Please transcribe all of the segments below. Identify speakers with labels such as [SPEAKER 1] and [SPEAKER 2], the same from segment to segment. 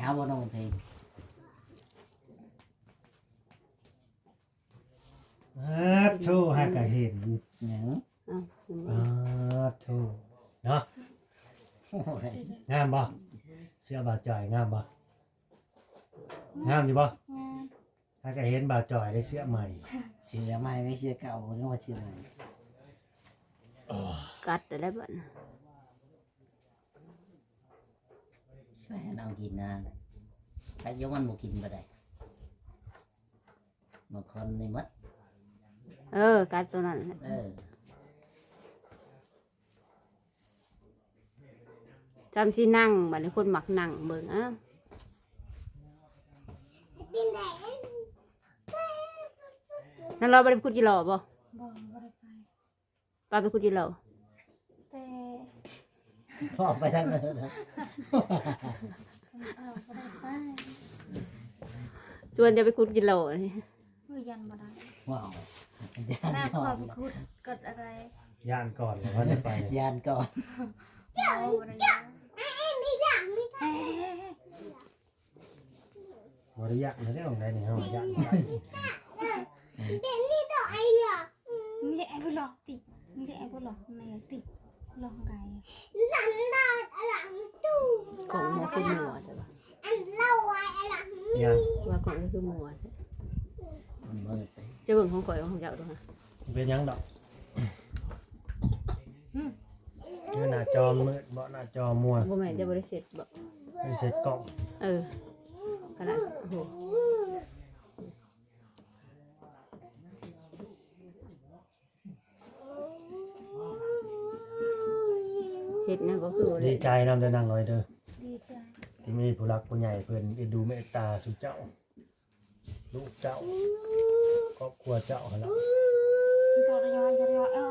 [SPEAKER 1] หาบ่น้องเพลง
[SPEAKER 2] อาโธ่หากะเห็น
[SPEAKER 1] หยัง
[SPEAKER 3] อ้าว
[SPEAKER 2] อาโธ่เนาะ
[SPEAKER 1] โอ้ย
[SPEAKER 2] งามบ่เสื้อบ่าวจ่อยงามบ่งามอยู่บ่
[SPEAKER 4] งาม
[SPEAKER 2] หากะเห็นบ่าวจ่อยได้เสื้อใหม่
[SPEAKER 1] เชื่อไหมไม่เชื่อเก่านึกว่าเชื่อใหม่
[SPEAKER 3] กัดได้บ่น่ะ
[SPEAKER 1] ช่วยให้น้องกินนะถ้ายกมันบ่กินบ่ได้บางคนนี่มัด
[SPEAKER 3] เออกัดตัวนั้นแหละ
[SPEAKER 1] เออ
[SPEAKER 3] จำสินั่งบัดนี้คนมักนั่งเบิ่งอ้าว
[SPEAKER 4] ดินแดง
[SPEAKER 3] นั่นเราบ่ได้ไปขุดจิหล่อบ่
[SPEAKER 4] บ่บ่ได้ไป
[SPEAKER 3] ป้าไปขุดจิหล่อ
[SPEAKER 4] แต่
[SPEAKER 1] พ่อไปทางเออนะ
[SPEAKER 4] เอาบ่ได้ไป
[SPEAKER 3] ชวนจะไปขุดจิหล่อนี่
[SPEAKER 4] เฮ้ยยันบ่ได้
[SPEAKER 1] ว้าว
[SPEAKER 4] หน้ายา
[SPEAKER 1] น
[SPEAKER 4] พ
[SPEAKER 1] ก่
[SPEAKER 4] อ
[SPEAKER 1] อน
[SPEAKER 4] ไปขุดเกิดอะไร
[SPEAKER 2] ย่านก่อนแล้วก็ได้ไป
[SPEAKER 1] ยานก่อน
[SPEAKER 4] บ่บ่ได้ยันไม่หลังไม่ได้
[SPEAKER 2] บ่ได้ยะไม่ได้ของใดนี่เฮาย่าน
[SPEAKER 4] เด่นนี่ต่อไอ้หรอมีแต่ไอ้บ่หลอกติมีแต่ไอ้บ่หลอกในติห ลอกไงหลังดาหลังตู้
[SPEAKER 3] ของหมอคือหมัวใช่ปะ
[SPEAKER 4] อันเล่าไว้หลัง
[SPEAKER 2] ย่าน
[SPEAKER 3] ว่าของก็คือหมัว
[SPEAKER 1] มันมืดไป
[SPEAKER 3] จะเบิ่งของข่อยของเจ้าดูฮะ
[SPEAKER 2] เป็นหยังดอกคือหน้าจอมืดบ่หน้าจอมัว
[SPEAKER 3] บ่แม่นจะบ่ได้เสร็จบ่
[SPEAKER 2] ไม่เสร็จกล้อง
[SPEAKER 3] เออขนาดโอ้ โหเฮ็ดนั่นก็คือบ่
[SPEAKER 2] ดี
[SPEAKER 3] ได้
[SPEAKER 2] ใจนำเด้อนั่งน้อยเด้อ
[SPEAKER 4] ดีใจ
[SPEAKER 2] ที่มีผู้รักผู้ใหญ่เพิ่นเอ็นดูเมตตาสุเจ้า ลูกเจ้าครอบครัวเจ้าหั่นล่ะ
[SPEAKER 4] ตัวระยอยระยอยเอ้า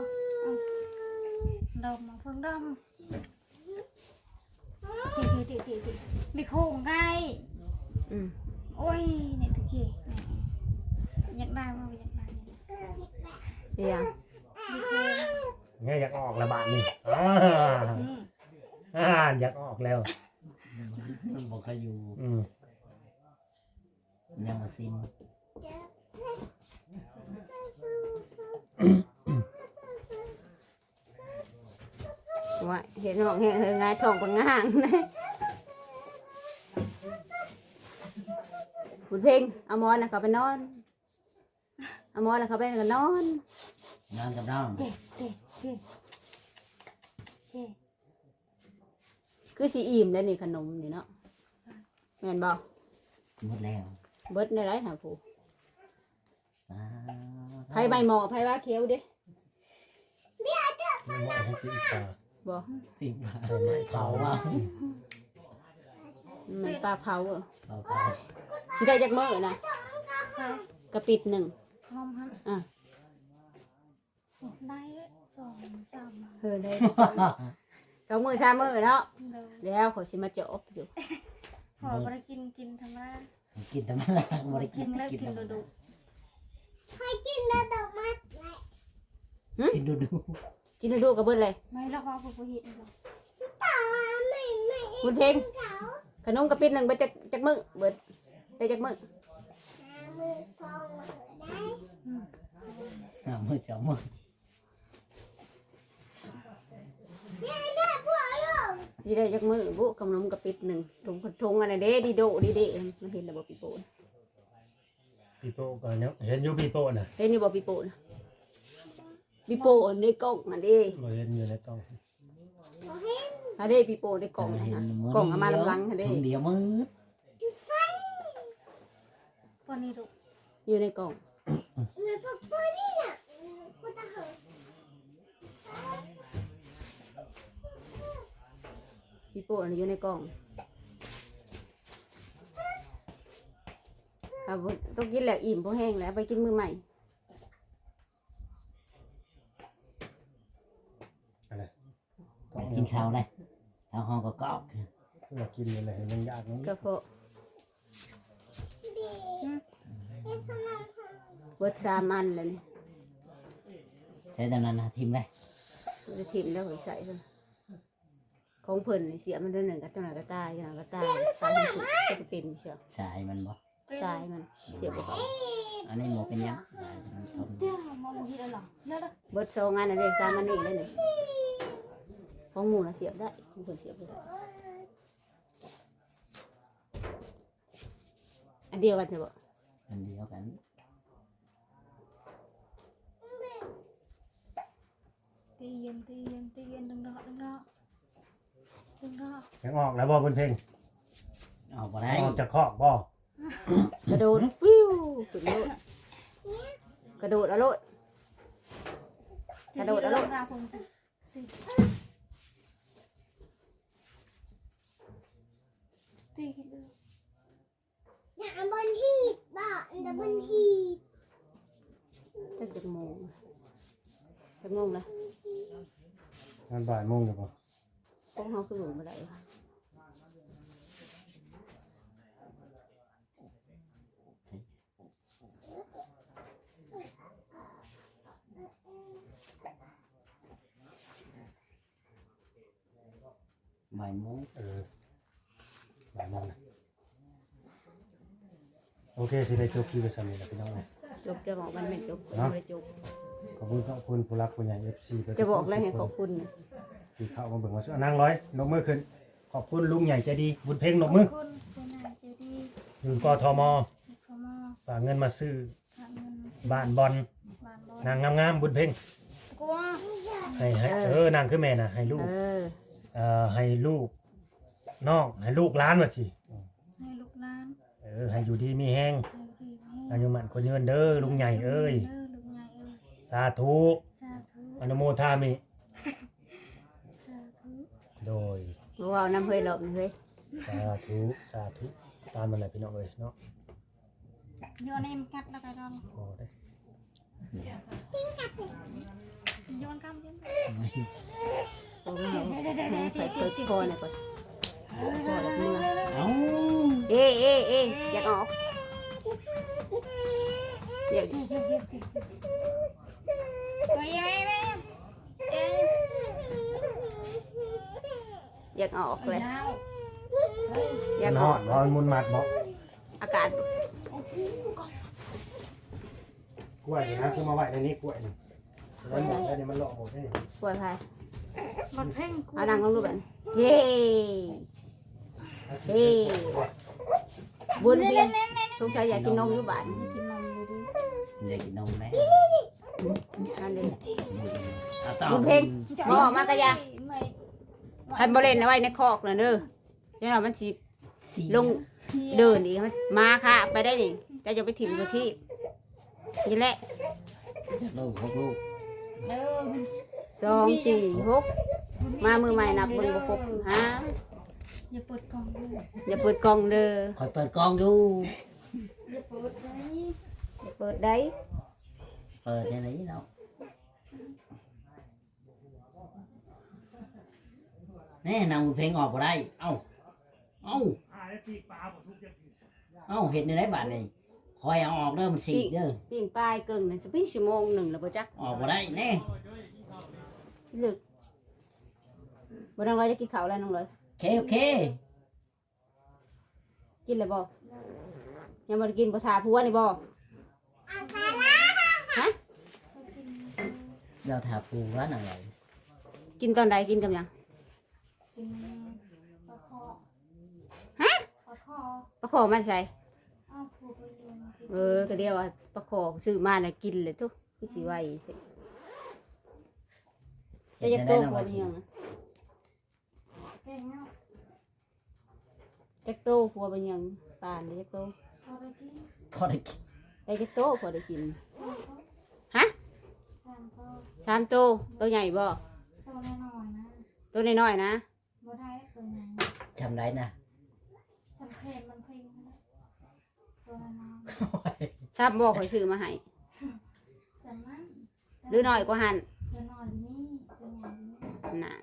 [SPEAKER 4] ดมมาเพิ่งดมติติติติติไม่โค้งไง
[SPEAKER 3] อืม
[SPEAKER 4] โอ้ยเนี่ยตะกี้อยากได้มาอยากได้
[SPEAKER 3] เอียง
[SPEAKER 2] เนี่ยอยากออกแล้วบาดนี่อ่า
[SPEAKER 4] อืม
[SPEAKER 2] อ่าอยากออกแล้ว
[SPEAKER 1] มันบอกเขาอยู่
[SPEAKER 2] อืม
[SPEAKER 1] ยังมาซิม
[SPEAKER 3] ว่าเห็นของเห็นเฮงายท้องปังง่างนะบุญเพ่งเอาหมอนนะเขาไปนอนเอาหมอนนะเขาไปก็นอน
[SPEAKER 1] นอนกับน้อง
[SPEAKER 4] เตะ
[SPEAKER 3] คือสีอิ่มแล้วนี่ขนมนี่เนาะแม่นบอก
[SPEAKER 1] หมดแล้ว
[SPEAKER 3] เบิดในไรหาผู้
[SPEAKER 1] อ่า
[SPEAKER 3] ไผใบหมอไผว่าเคี้ยวเด้
[SPEAKER 2] ไม่เหมาะให้กินปลา
[SPEAKER 3] บอก
[SPEAKER 1] ปิดมา
[SPEAKER 2] ใบไม้เผา
[SPEAKER 1] เผาว่า
[SPEAKER 3] มันปลาเผาเออ
[SPEAKER 1] เผาเผา
[SPEAKER 3] สิได้จากมื้อนะกระปิดหนึ่ง
[SPEAKER 4] พร้อมฮะ
[SPEAKER 3] อะ
[SPEAKER 4] ได้ส องสาม
[SPEAKER 3] เออได้สองมื้อสามมื้อเนาะ
[SPEAKER 4] เดิน
[SPEAKER 3] แล้วเขาสิมาเจาะอยู่
[SPEAKER 4] พอไปกินกินธรรมดา
[SPEAKER 1] กินแต่มันไม่ได้กิ
[SPEAKER 4] กิ
[SPEAKER 1] น
[SPEAKER 4] นแล้ว
[SPEAKER 1] กิน
[SPEAKER 4] กิน
[SPEAKER 1] แต่
[SPEAKER 4] ดู
[SPEAKER 1] มัน
[SPEAKER 4] ดูให้กินแล้วดอกไม้
[SPEAKER 1] กินดูดู
[SPEAKER 3] กินดูกับเบิดเลย
[SPEAKER 4] ไม่แล้วว่าผู้เห็นบ่
[SPEAKER 3] บุญเพ่งขนมกระปิดหนึ่งเบิดจากจากมื้อเบิดได้จากมื้อ
[SPEAKER 1] อ่ามือสองมือ
[SPEAKER 3] สิได้จากมื้อบุขนมกระปิดหนึ่งถุงถุงอันนั้นเด้ดีโดดีเด้มันเห็นระบบปีโป้นะ
[SPEAKER 2] ปีโป้ก็เนี่ยเห็นอยู่ปีโป้น่ะ
[SPEAKER 3] เห็นนี่บ่ปีโป้นะปีโป้ในกล่องอันนี้
[SPEAKER 2] บ่เห็นอยู่ในกล้อง
[SPEAKER 3] อันนี้ปีโป้ในกล่องนะฮะกล่องเอามาลำลังอันนี้
[SPEAKER 1] เดียวมือ
[SPEAKER 4] ปนี้ดู
[SPEAKER 3] อยู่ในกล่อง ปีโป้อันนี้อยู่ในกล่องเอาบ่ต้องกินแล้วอิ่มพอแห้งแล้วไปกินมื้อใหม่
[SPEAKER 2] อะไร
[SPEAKER 1] กินข้าวเลยข้าวห้องก็กรอบ
[SPEAKER 2] คือว่ากินอะไรให้มันยากนี้
[SPEAKER 3] ก็เพราะเบิดสามอันเลยนี่
[SPEAKER 1] ใช้ตอนนั้นนะทิมเลย
[SPEAKER 3] จะถิ่มแล้วก็ใส่เลย ขของเพิ่นนี่เสียมันเดือนหนึ่งก็ตัวหนึ่งก็ตายตัวหนึ่งก็ตายตายทั้งคู่จะเป็นเชียว
[SPEAKER 1] ชายมันบ่
[SPEAKER 3] ตายมันเสียบเขา
[SPEAKER 1] อันนี้บ่เป็นหยังชายมันทน
[SPEAKER 4] เดี๋ยวมองทีละหรอแล้ว
[SPEAKER 3] เบิดโซงานอันนี้สามอันนี้เลยนี่ของหมูนะเสียบได้ของเพิ่นเสียบบ่ได้อันเดียวกันใช่ปะ
[SPEAKER 1] อันเดียวกัน
[SPEAKER 4] ตีเย็นตีเย็นตีเย็นดึงดอกดึงด อกดึงดอก
[SPEAKER 2] ยังออกแล้วบ่เพิ่นเพ่ง
[SPEAKER 1] เอาบ่ได้
[SPEAKER 2] ออกจากคอกบ่
[SPEAKER 3] กระโดดปิ้วขึ้นโลด กระโดดเอาโลดกระโดดแล้วลูก
[SPEAKER 4] ราผมตีตีตีเลย
[SPEAKER 5] Nhà bên thịt, bạn là bên thịt.
[SPEAKER 3] จักจักโมงจักโมงนะ
[SPEAKER 2] งานบ่ายโมงอยู่บ่
[SPEAKER 3] ของเฮาคือบ่ได้
[SPEAKER 1] บ่ายโมง
[SPEAKER 2] เออบ่ายโมงนะโอเคสิได้จบคลิปไว้ซั่นนี่ล่ะพี่น้องเอ้ย
[SPEAKER 3] จบจะบอกมันไม่จบ
[SPEAKER 2] เนาะ
[SPEAKER 3] ไม่ได้จบ
[SPEAKER 2] ขอบคุณขอบคุณผู้รักผู้ใหญ่ FC ไป
[SPEAKER 3] จะบอกอะไรให้ขอบคุณน่ะ
[SPEAKER 2] ที่เข้ามาเบิ่งว่าซื้อนั่งร้อยนกมือขึ้น ขอบคุณลุงใหญ่ใจดี บุญเพ่งนกมือ
[SPEAKER 4] ขบคุณคุณนายเจดี
[SPEAKER 2] อยู่กทม
[SPEAKER 4] ขโมย
[SPEAKER 2] ฝากเงินมาซื้อ
[SPEAKER 4] ทำเงินมาซื้อ
[SPEAKER 2] บ้านบอล
[SPEAKER 4] บ้านบอล
[SPEAKER 2] นางงามๆบุญเพ่ง
[SPEAKER 4] กลัว
[SPEAKER 2] ให้ให้เออนางคือแม่น่ะให้ลูก
[SPEAKER 3] เออ
[SPEAKER 2] เอ่อให้ลูกน้องให้ลูกหล้านว่าสิ
[SPEAKER 4] ให้ลูกหลาน
[SPEAKER 2] เออให้อยู่ดีมีแห้ง
[SPEAKER 4] ให้รีบให้
[SPEAKER 2] อายุมันคนยืนเด้อลุงใหญ่เอ้ย
[SPEAKER 4] เด้อลูกใหญ่เอ้ย
[SPEAKER 2] สาธุ
[SPEAKER 4] สาธุ
[SPEAKER 2] อนุโมทามิ
[SPEAKER 4] สาธุ
[SPEAKER 2] โดย
[SPEAKER 3] บ่เว้าน้ำเฮ้ยหลบนี่เฮ้ย
[SPEAKER 2] สาธุสาธุตามมันแหละพี่น้องเอ้ยเนาะ
[SPEAKER 4] โยนเอ็มกัดแล้วกัน
[SPEAKER 2] พอได้
[SPEAKER 4] โยนกำยัน
[SPEAKER 3] บ่เว้าให้ไปเปิดคอหน่อยก่อนคอแล้วมือ
[SPEAKER 1] เอ้า
[SPEAKER 3] เอ้เอ้เอ้อยากออกอยาก
[SPEAKER 4] โอ้ยแม่แม่เอ้ย
[SPEAKER 3] อยากออกเลย
[SPEAKER 4] ยาว
[SPEAKER 3] อยาก
[SPEAKER 2] น
[SPEAKER 3] อ
[SPEAKER 2] อ
[SPEAKER 3] อนก
[SPEAKER 2] นอนมุนมัดบ่
[SPEAKER 3] อากาศ
[SPEAKER 2] กล้วยนี่นะคือมาไว้ในนี้กล้วยนี่แล้วหมดแล้วนี่มันหลอกหมดนี่
[SPEAKER 3] ปวดใคร
[SPEAKER 4] รถเพ่งกู
[SPEAKER 3] เอาดังลงดูแบบเฮ้เฮ้บุญเพียงสงสัยอยากกินนมอยู่บ้าน
[SPEAKER 4] กินนมดูดิ
[SPEAKER 1] อยากกินนมแม่
[SPEAKER 3] นั่นเลย
[SPEAKER 1] เอาต่อ
[SPEAKER 3] บุญเพ็งบ่มากะยะ
[SPEAKER 4] ไม่
[SPEAKER 3] ให้บ่เล่นเอาไว้ในคอกน่ะเด้อเดี๋ยวมันสิ
[SPEAKER 1] สี
[SPEAKER 3] ลงเดินอีกมันมาค่ะ ไปได้นี่แต่จะไปถิ่มตัวที่นี่แหละ
[SPEAKER 1] ลูกพวกลูก
[SPEAKER 4] เออ
[SPEAKER 3] สองสี่หกมามือใหม่นับเบิ่งบ่ครบฮะ
[SPEAKER 4] อย่าเปิดกล่องด้วย
[SPEAKER 3] อย่าเปิดกล่องเด้อ
[SPEAKER 1] คอยเปิดกล้องดู
[SPEAKER 4] อย่าเปิดเลย
[SPEAKER 3] อย่าเปิดได้
[SPEAKER 1] เปิดในนี้เนาะ น่นางบุญเพ็งออกบ่ได้ เอ้า เอ้าเอ้าเห็นในไรบาทนี่คอยเอาออกเด้อมันสีกเด้อ
[SPEAKER 3] ปิ้งปลายเกิงนั่นสิเป็นชั่วโมงหนึงแล้วบ่จัก
[SPEAKER 1] ออกบ่ได้แน่
[SPEAKER 3] ลึกบ่ต้องว่าจะกินข้าวแล้วน้องเลย
[SPEAKER 1] โอเคโอเค
[SPEAKER 3] กินเลยบ่ยังบ่ได้กินบ่ทาผัวนี่บ่
[SPEAKER 1] เราถาปูว่าหน่อย
[SPEAKER 3] กินตอนใดกินกับหยัง
[SPEAKER 4] กิน ปลาคอ
[SPEAKER 3] ฮะ
[SPEAKER 4] ปลาคอ
[SPEAKER 3] ปลาขอมันใส่
[SPEAKER 4] อ้าวผูกไปเรียนมากิน
[SPEAKER 3] เออก็เดียวว่าปลาขอซื้อมาน่ะกินเลยทุกพี่สิไหวสิจะจะโตกว่าเป็นหยังนะ
[SPEAKER 4] เก่งเนาะ
[SPEAKER 3] จะโตกว่าเป็นหยังป่านจะโต
[SPEAKER 4] พอได้กิน
[SPEAKER 1] พอได้กิน
[SPEAKER 3] ได้จะโตพอได้กิน
[SPEAKER 4] ทานก็
[SPEAKER 3] สามโตตัวใหญ่บ่
[SPEAKER 4] ตัวน้อยๆนะ
[SPEAKER 3] ตัวน้อยๆนะ
[SPEAKER 4] บ่ได้ตัวใหญ่
[SPEAKER 1] จำได้นะ
[SPEAKER 4] สำเพ็ญมันเพ่งนะตัวน้อย
[SPEAKER 3] ทราบบอกข่อยซื้อมาให้
[SPEAKER 4] ๆสามัน
[SPEAKER 3] หรือน้อยกว่าหัน
[SPEAKER 4] ตัวน้อยนี่ตัวใหญ่นี่
[SPEAKER 3] น่ะ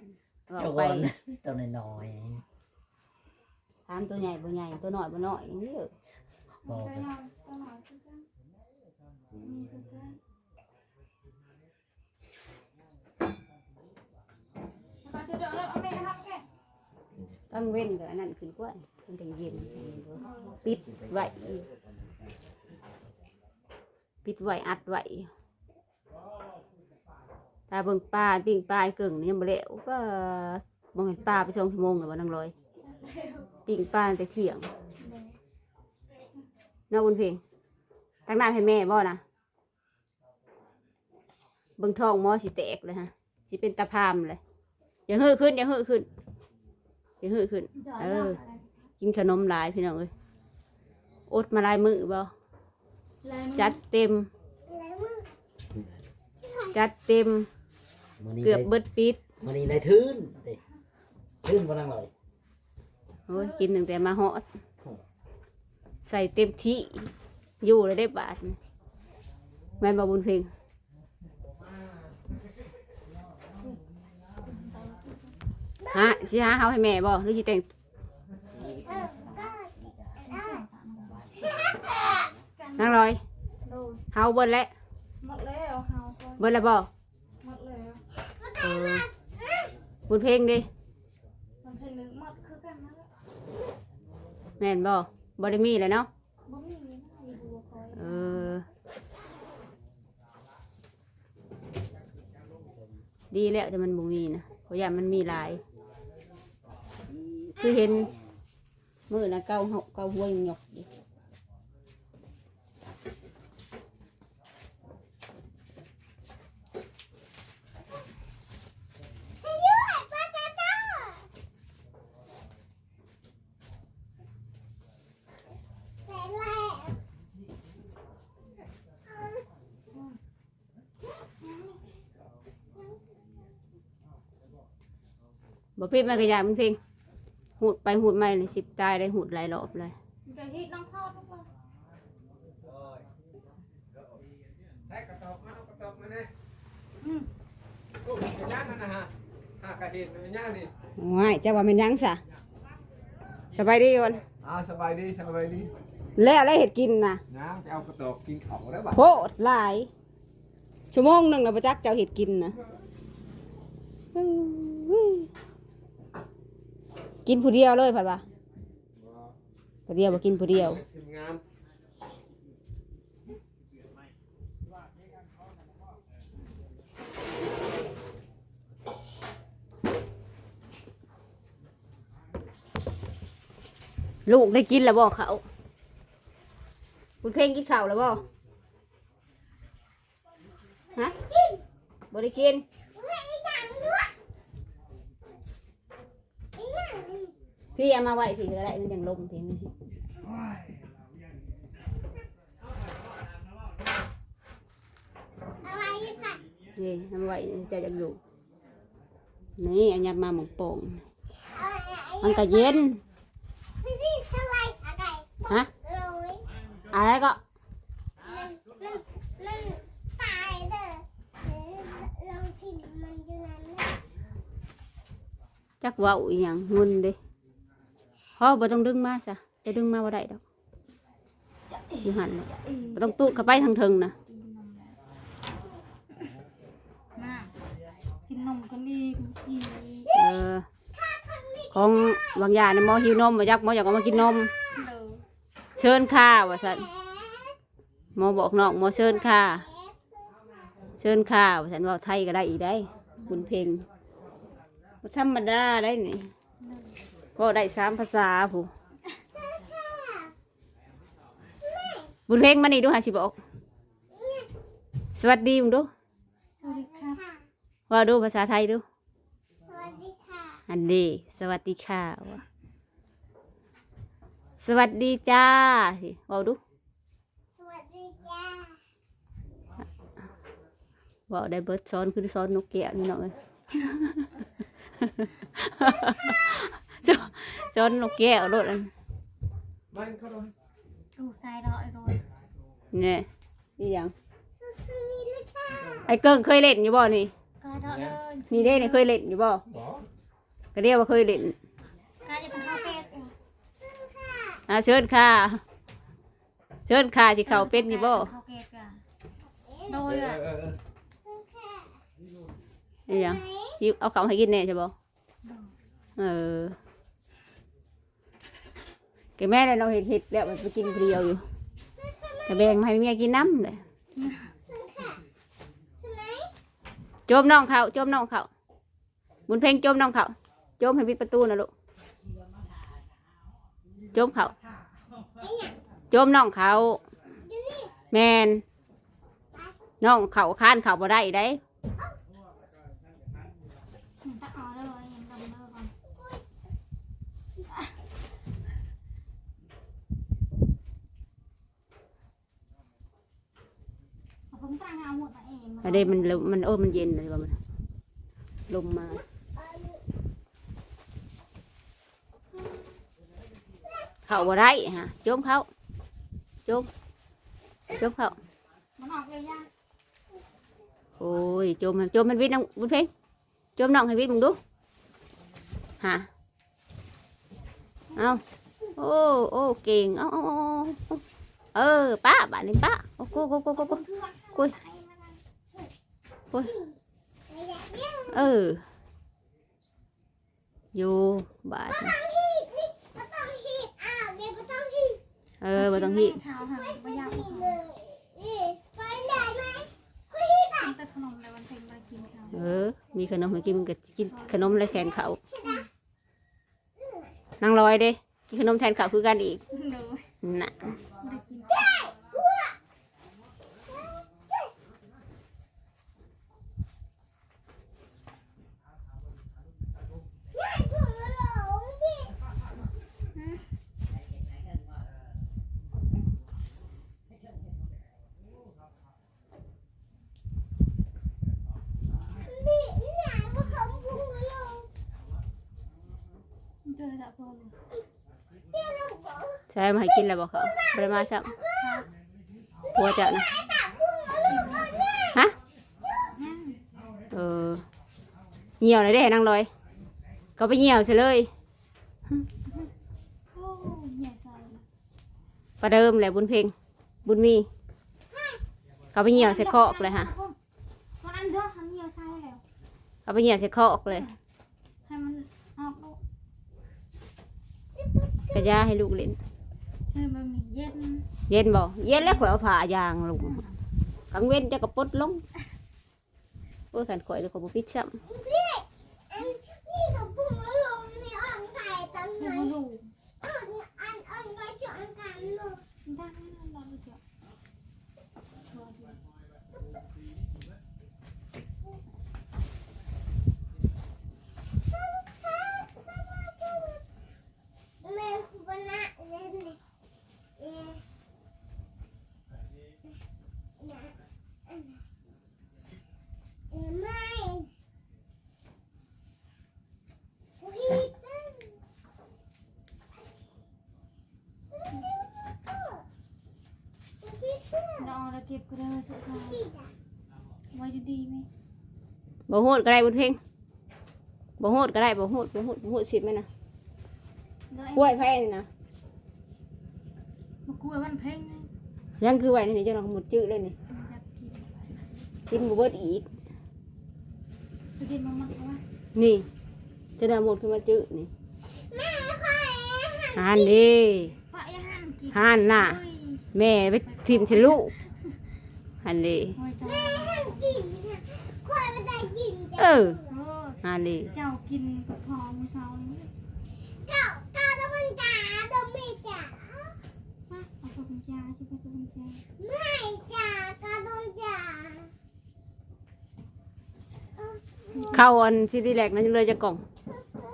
[SPEAKER 3] บอ
[SPEAKER 1] เจ้าก
[SPEAKER 3] ไป
[SPEAKER 1] วันตัวน้อย
[SPEAKER 3] ถามตัวใหญ่บ่ใหญ่ตัวน้อยบ่น้อยนี่เด้อ
[SPEAKER 1] ๆบอก
[SPEAKER 4] ตัว
[SPEAKER 1] ไป
[SPEAKER 4] น้อยตัวน้อยคือกันนี่คือกัน
[SPEAKER 3] ตั้งเว้นกับอันนั้นขึ้นกว่ามันจะเย็นปิดไว้ปิดไว้อัดไว้ตาเบิ่งปลาปิ้งปลาเกิ่งนี่ยังบ่แล้วก็บ่เห็นปลาไปสองชั่วโมงแล้วบ่นังลอยปิ้งปลาแต่เที่ยงน้าบุญเพ่งตั้งน้ำให้แม่บ่นะเบิ่งท้องหมอสิแตกเลยฮะสิเป็นตาพามเลยอย่าหื้อขึ้นอย่าหื้อขึ้น อย่าหื้อขึ้น เออ กินขนมหลายพี่น้องเอ้ยอดมาหลายมือบ่จัดเต็ม
[SPEAKER 5] อะไรมึง
[SPEAKER 3] จัดเต็ม
[SPEAKER 1] มื้อนี้
[SPEAKER 3] เกือบ
[SPEAKER 1] ได้
[SPEAKER 3] เบิดปิด
[SPEAKER 1] มื้อนี้ได้ทื่นเด้ทื่นบ่นั่งเลย
[SPEAKER 3] โอ้ยกินตั้งแต่มาฮอด ใส่เต็มที่อยู่เลยได้บาทนี่แม่นบ่บุญเพ็ง ฮะสิหาเฮาให้แม่บ่หรือสิแต่ง
[SPEAKER 5] เออก็
[SPEAKER 3] นางลอย
[SPEAKER 4] โดน
[SPEAKER 3] เฮาเบิดแล้ว
[SPEAKER 4] หมดแล้วเฮาก็
[SPEAKER 3] เบิดแล้วบ่
[SPEAKER 4] หมดแล้ว
[SPEAKER 3] เออบุญเพ็งดิ
[SPEAKER 4] มันเพลงนึงหมดคือกันนั่นแหละ
[SPEAKER 3] แม่นบ่บ่ได้มีเลยเนาะ
[SPEAKER 4] บ่มีนะอยู่บัวคอย
[SPEAKER 3] เออ ดีแล้วแต่มันบ่มีนะเพราะอย่ามันมีหลาย คือเห็นมือนะเกาหกเกาหัวยังหยกอยู่
[SPEAKER 5] สิยุ่ยป้าจ้าจ้าแต่แล้ว
[SPEAKER 3] บ่พี่มันก็อยามันเพ่ง หูดไปหูดมาเลยสิบตายได้หูดหลายรอบเลย
[SPEAKER 4] จะฮิตน้องทอดทุกวัน
[SPEAKER 6] ใช้กระตอกมาเอากระตอกมาเนี่ย
[SPEAKER 4] อืม
[SPEAKER 6] ลูกกระย่างนั่นนะฮะหากระเห็นกระย่างนี่
[SPEAKER 3] ว้ายจะว่ามันยังซะสบายดีก่อน
[SPEAKER 6] อ้าวสบายดีสบายดี
[SPEAKER 3] แล้วอะไรเห็ดกินนะ
[SPEAKER 6] น้ำไปเอากระตอกกินเขาแล้วบ่
[SPEAKER 3] โคตรหลายชั่วโมงหนึ่งเราประจักเจ้าเห็ดกินนะ กินผู้เดียวเลยผัดว่าผู้เดียวบ่กินผู้เดียว
[SPEAKER 6] ทีมงาน
[SPEAKER 3] ลูกได้กินแล้วบ่เขาคุณเพ่งกินข้าวแล้วบ่ฮะบ่ได้กิน
[SPEAKER 5] เฮ้ยอีหยังด้วยอีหยังนี่
[SPEAKER 3] พี่เอามาไว้พี่ก็ได้มันยังลมพี่นี่
[SPEAKER 5] อะไรอีสัตว์
[SPEAKER 3] นี่เอามาไว้เจะยังอยู่นี่อันยัดมาหมองโป่ง
[SPEAKER 5] อะไรอะไร
[SPEAKER 3] มันก็เย็น
[SPEAKER 5] พี่นี่สไลด์อะไร
[SPEAKER 3] ฮะ
[SPEAKER 5] โรย
[SPEAKER 3] อะไรก็
[SPEAKER 5] มันมันมันตายเด้อเออลองทิ่มมันอยู่นั่นนะ
[SPEAKER 3] จักเว่าอีหยังงุนเด้ พ่อบ่ต้องดึงมาซะจะดึงมาบ่ได้ดอกอยู่หันน่ะบ่ต้องตูดเข้าไปทางเทิงนะ
[SPEAKER 4] น่ากินนมกันอีกอีก
[SPEAKER 3] เออของบางอย่างในหมอหิวนมบ่จักหมออยากเอามากินนม
[SPEAKER 4] เด้อ
[SPEAKER 3] เชิญค่ะว่าซั่นหมอบอกน้องหมอเชิญค่ะ เชิญค่ะว่าซั่นเว่าไทยก็ได้อีกได้ คุณเพลงบ่ธรรมดาได้นี่ ก็ได้สามภาษาผู้บุญเพลงมานี่ดูหาสิบอก สวัสดีมึงดู
[SPEAKER 4] สวัสดีครับ
[SPEAKER 3] ว่าดูภาษาไทยดู
[SPEAKER 5] สวัสดีค่ะ
[SPEAKER 3] อันดีสวัสดีค่ะว่ะสวัสดีจ้าสิเว่าดู
[SPEAKER 5] สวัสดีจ้า
[SPEAKER 3] เว่าได้เบิดซ้อนคือซ้อนนกแก้วนี่เนาะเอ้ย ซ้อนซ้อนนกแก้วโลดอัน
[SPEAKER 6] มันเขาโดน
[SPEAKER 4] ถูกใจรอไอ้รอย
[SPEAKER 3] เนี่ยนี่หยัง
[SPEAKER 5] สวัสดีเลยค่ะ
[SPEAKER 3] ไอ้เกิ้งเคยเล่นอยู่บ่นี่
[SPEAKER 4] กายรอเลย
[SPEAKER 3] นี่เด้นี่เคยเล่นอยู่บ่
[SPEAKER 6] บ่
[SPEAKER 3] ก็เรียกว่าเคยเล่น
[SPEAKER 4] กายจะเป็นข้าวเป็ดเอง
[SPEAKER 3] อ่าเชิญค่ะ เชิญค่ะสิเขาเป็นอยู่บ่
[SPEAKER 4] ข้าวเกดกันโด
[SPEAKER 6] เอยอ
[SPEAKER 4] อะ
[SPEAKER 6] เออเออ
[SPEAKER 3] นี่หยังหิวเอาเขาให้กินแน่ใช่บ่เออแกแม่เลยเราเห็ดเห็ดแล้วมันไปกินเดียวอยู่แต่แบ่งมาให้เมียกินน้ำเลยโจมน้องเขาโจมน้องเขาบุญเพ่งโจมน้องเขาโจมให้วิดประตูนะลูกโจมเขาโจมน้องเขา แมนน้องเขาค้านเขาบ่ได้ได้
[SPEAKER 4] จะเอาเลยยังดำเนินก่อนผมตั้งเอาหมด มาเอง
[SPEAKER 3] อันนี้มันลมมันโอ้มันเย็นเลยว่ามันลมมาเขาบ่ได้ฮะโจมเขาโจมโจมเขา
[SPEAKER 4] มั
[SPEAKER 3] พ่งโจมน้องให้วิทย์มึงดูฮะเอาโอ้โอ้เก่งเอาเอาเอาเอาเออป้าบ้านนี้ป้าโอ้โหโอ้โหโอ้โห
[SPEAKER 4] คือว่า
[SPEAKER 3] คุย
[SPEAKER 5] ไม่ได้เดี๋ยว
[SPEAKER 3] เออ อยู่บ้าน
[SPEAKER 5] ต้องฮีดนี่ไม่ต้องฮีดอ้าวเดี๋ยวไม่ต้องฮีด
[SPEAKER 3] เออบ่ต้องฮีด
[SPEAKER 4] ขาวหางไม่ยาก
[SPEAKER 5] ฮีดเลยนี่ไปได้ไหมคุยฮีดได้
[SPEAKER 4] แต่ขนมในวันเพ็ญมากินข้าว
[SPEAKER 3] เออ มีขนมให้กินมึงก็กินขนมและแทนเขานางลอยเด้กินขนมแทนเขาคือกันอีก
[SPEAKER 4] ดู
[SPEAKER 3] น่ะ
[SPEAKER 4] ได้กิน
[SPEAKER 5] ง่ายกว่าหรอพี่ พี่ไหนว่าเขาพุงมาลง
[SPEAKER 4] เจอแต่คน
[SPEAKER 5] เดี๋ยวเราบอก
[SPEAKER 3] ใช่มาให้กินแล้วบอกเขาบ่ได้มาซ้ำผัวเจ้านะ
[SPEAKER 5] ตักพุงมาลงก่อนเนี่ย
[SPEAKER 3] ฮะเออเหี่ยวเลยเด้นางลอย ก็ไปเหี่ยวซะเลย
[SPEAKER 4] โอ้ใหญ่ใส่
[SPEAKER 3] ประเดิมแหละบุญเพ็งบุญมีเขาไปเหี่ยวใส่คอกเลยฮะ
[SPEAKER 4] มันอันเด้อมันเหนียวใส่แล้ว
[SPEAKER 3] เขาไปเหี่ยวใส่คอกเลย
[SPEAKER 4] ให้มันออกลูก
[SPEAKER 3] กระยาให้ลูกเล่น
[SPEAKER 4] เฮ้ยมันมีเย็น
[SPEAKER 3] เย็นบ่เย็นแล้วข่อยเอาผ้ายางลงกังเว้นจะกระปดลงโอ้ยขันข่อยจะขอยบ่พิดซ้
[SPEAKER 5] พี่อันนี่เขาพุงมาลงในอ่างไก่ตอนไหน
[SPEAKER 4] ดูดู
[SPEAKER 5] อ่างอันอันไว้จะอันกันเลย
[SPEAKER 4] ดังเราดูเถอะ
[SPEAKER 5] แม่คุณปนะเล่นเลยเอ๊ะนะอันเอ๊ะไม่อุ๊ยตั้งอุ๊ยตั้ง
[SPEAKER 4] เราเอาเก็บกระเด้อเสร็จแล้ว
[SPEAKER 5] พี่จ้ะ
[SPEAKER 4] ไว้ดีๆไหมำ
[SPEAKER 3] บ่โหดก็ได้บุญเพ็งบ่โหดก็ได้บ่โหดบ่โหดบ่โหดสิบไหมนะกล้วยแพงนี่นะ
[SPEAKER 4] มากลัวมันเพ่งไง
[SPEAKER 3] ยังคือไว้นี่เจ้าน้องหมดจื้อเลยนี่
[SPEAKER 4] มันจะกิน
[SPEAKER 3] กินบ่เบิดอีก
[SPEAKER 4] ไปกินมันมันว่า
[SPEAKER 3] นี่จะได้หมดขึ้นมาจื้อนี่
[SPEAKER 5] แม่ขออาหาร
[SPEAKER 3] หานดิ
[SPEAKER 4] ปะยาหันกิน
[SPEAKER 3] หานน่ะ
[SPEAKER 4] เฮ้ย
[SPEAKER 3] แม่ไปทิมทะลุ หันดิ
[SPEAKER 4] โอ้ยเจ้า
[SPEAKER 5] แม่ห้ามกินนะขอไม่ได้กินจ้ะ
[SPEAKER 3] เออ
[SPEAKER 4] โอ้ย
[SPEAKER 3] หันดิ
[SPEAKER 4] เจ้ากินกับพอมือเช้านี้
[SPEAKER 5] เจ้าเจ้าต้องเป็นจ๋าต้องไม่จ๋า
[SPEAKER 4] มาเอาตัวเป็นยาใช่ไหมตัวเป็นยา
[SPEAKER 5] ไม่จ๋าก็ต้องจ๋า
[SPEAKER 3] เข้าอันซิตี้แลกนั่นเลยจะกล่อง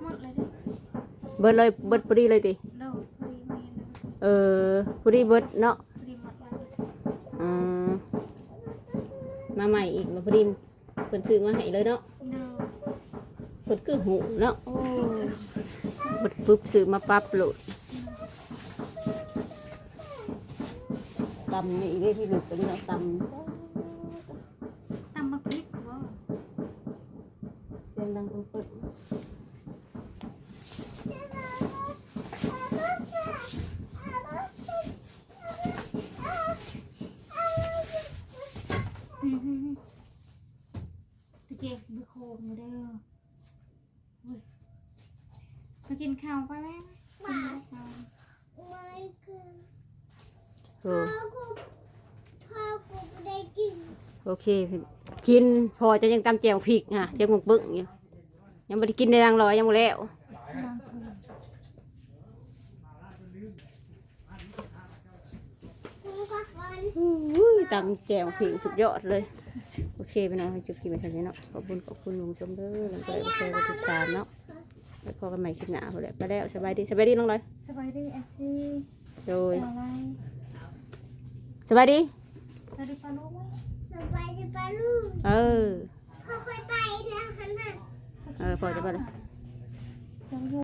[SPEAKER 4] หมดเลยเด้อ
[SPEAKER 3] เบิดเลยเบิดพอดีเลยติ
[SPEAKER 4] เด้อพอดีมีเด้อ
[SPEAKER 3] เออพอดีเบิดเนาะ
[SPEAKER 4] พอดีหมดเลย
[SPEAKER 3] อืม มาใหม่อีกมาพอดีเพิ่นซื้อมาให้เลยเนาะ
[SPEAKER 4] เด้อ
[SPEAKER 3] เพิ่นคือหูเนาะโอ้ยเบิดปุ๊บซื้อมาปั๊บโหลดตำนี่เด้ที่หลุดไปนี่เนาะตำ
[SPEAKER 4] ตำบักพริกบ่
[SPEAKER 3] เสียงดังปึ๊บ
[SPEAKER 4] อือหือตะเกียบมือโคมอยู่เด้อเว้ยไปกินข้าวไปไหมกินข้าว
[SPEAKER 5] มา
[SPEAKER 3] โอ้
[SPEAKER 5] พ่อกูพ่อกูไม่ได้กิน
[SPEAKER 3] โอเค กินพอจะยังตำแจ่วพริกฮะยังมึงปึ้งอยู่ยังไม่ได้กินในรังลอยยังไม่แล้ว
[SPEAKER 5] กูก็ฟัน
[SPEAKER 3] อุ้ยตำแจ่วพริกสุดยอดเลย โอเคไปเนาะให้จุบคลิปไปทางนี้เนาะขอบคุณขอบคุณลุงชมเด้อหลังจากได้ไปแชร์ไปติดตามเนาะแล้วพอกันใหม่คลิปหน้าพอแล้วไปแล้วสบายดีสบายดีน้องลอย
[SPEAKER 4] สบายดีเอฟซี
[SPEAKER 3] โดย
[SPEAKER 4] อะไร
[SPEAKER 3] สบายดี
[SPEAKER 4] สวัสดีปาลู ก
[SPEAKER 5] สบายดีปะลูก
[SPEAKER 3] เออ
[SPEAKER 5] พ่อเคยไปแล้วฮันน่ะ
[SPEAKER 3] เออพอจะไปเลย
[SPEAKER 4] ยังอยู่